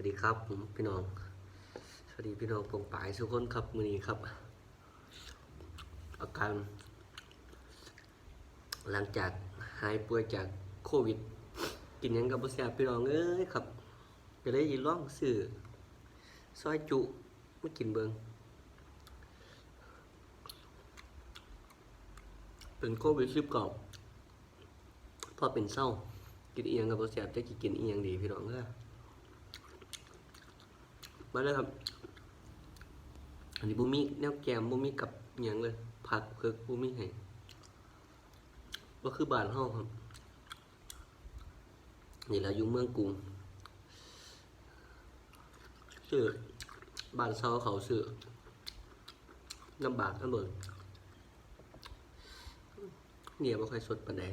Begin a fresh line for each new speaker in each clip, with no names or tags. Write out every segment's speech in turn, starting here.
วัสดีครับผมพี่น้อง สวัสดีพี่น้องปงปายทุกคนครับมือนี้ครับ อาการ หลังจากหายป่วยจากโควิด กินยังกับบ่แซ่บพี่น้องเอ้ยครับก็เลยยินร้องซื้อซอยจุมากินเบิงเป็นโควิดสิบเก่าพอเป็นเศร้ากินเอียงกับบ่แซ่บจะกินเอียงดีพี่น้องเอ้ย มาเลยครับ อันนี้บุมีแนวแกมบุมีกับหยังเลย ผักเพิกบุมีให้ก็คือบานห้องครับ นี่เราอยู่เมืองกรุงชื่อบานเซาเขาชื่อลำบากลำเบิดเนี่ยไม่ค่อยสดปานใด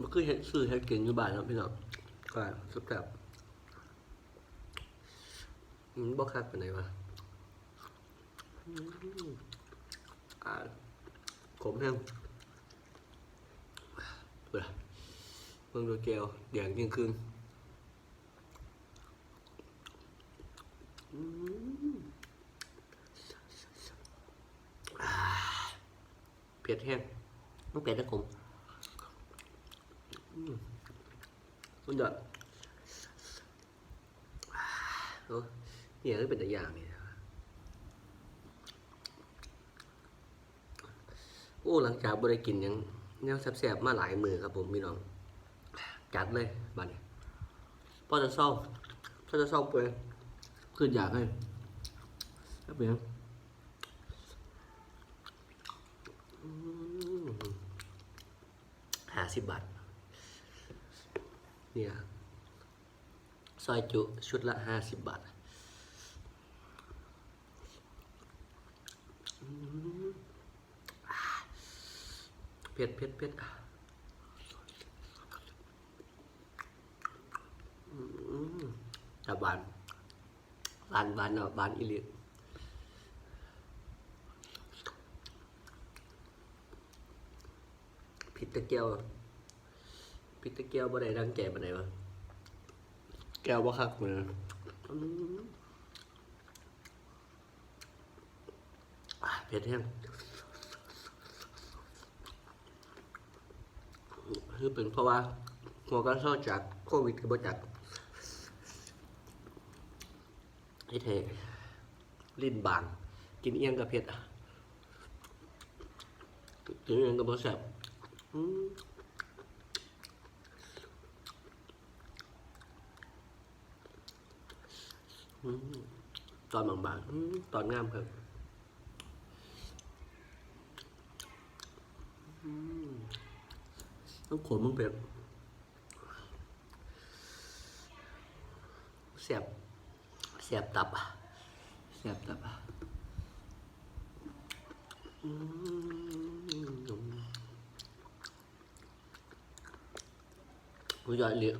มันคือเห็ดซื้อเห็ดกินอยู่บ้านครับพี่น้อง ก็สุดแบบมันบอกคักไปไหนวะอืมอ่าขมแห้งเบื่อเมืองดูแก้วแดงยิ่งคืนอืมอ่าเผ็ดแห้งมันเผ็ดนะผมอื มมันจะโอ้เนี่ยก็เป็นตัวอย่างนี่นะโอ้หลังจากบริกินยังแนวแสบๆมาหลายมือครับผมพี่น้อง จัดเลยบัดนี้พอจะเศร้าพอจะเศร้าเปลยขึ้นอยากให้ครับเพียงห้าสิบบาท เนี่ยซอยจุชุดละห้าสิบบาทเผ็ดเผ็ดเผ็ดแต่บานบานบานเนาะบานอีเลียผิดตะเกียว พิตะแก้วบ่ได้ดังแก่ปานใดวะแก้วบ่คักมืออืมอะเผ็ดแห้งคือเป็นเพราะว่าหัวก็เศร้าจากโควิดก็บ่จักไอ้เทลิ้นบาง กินเอียงกับเผ็ดอะกินเอียงกับบ่แซ่บอืม อืม ตอนบางๆตอนงามครับต้องขนมึงเป็ดเสียบเสียบตับอะเสียบตับอะอืมยอดเหลือ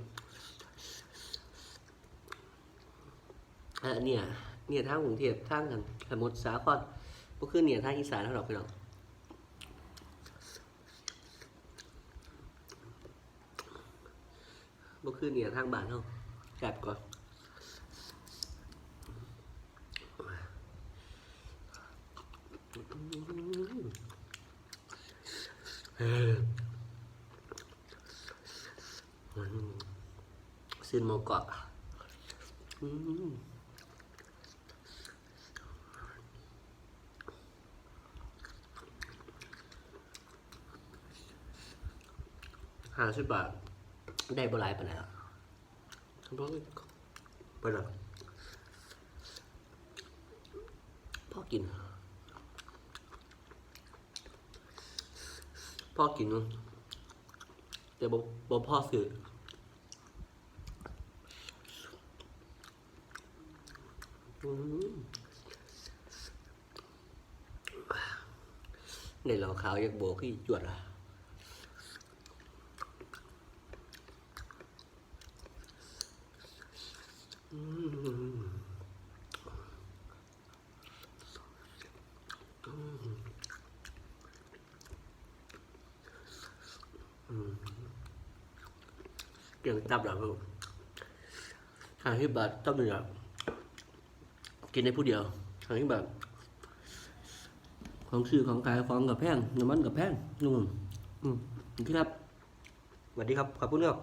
เออเนี่ยเนี่ยทางกรุงเทพทางกันสมุทรสาครก็คือเนี่ยทางอีสานเท่าไหร่พี่น้องก็คือเนี่ยทางบ้านเท่าจัดก่อนเอออืมซินโมเกาะอืม ห้าสิบบาท ได้บหลายปานไหนล่ะบ่ไปหรอพ่อกิน พ่อกินนู่นแต่บ่บ่พ่อซื้อในหล่าขาวอยากโบกที่จวดอะอืมอืมอืม เกี่ยงตับหลังครับหางที่บาทตับหนึ่งอะกินได้ผู้เดียวหางที่บาทของซื้อของขายของกับแพงน้ำมันกับแพงนุ่มอืมนี่ครับสวัสดีครับ ขอบคุณครับ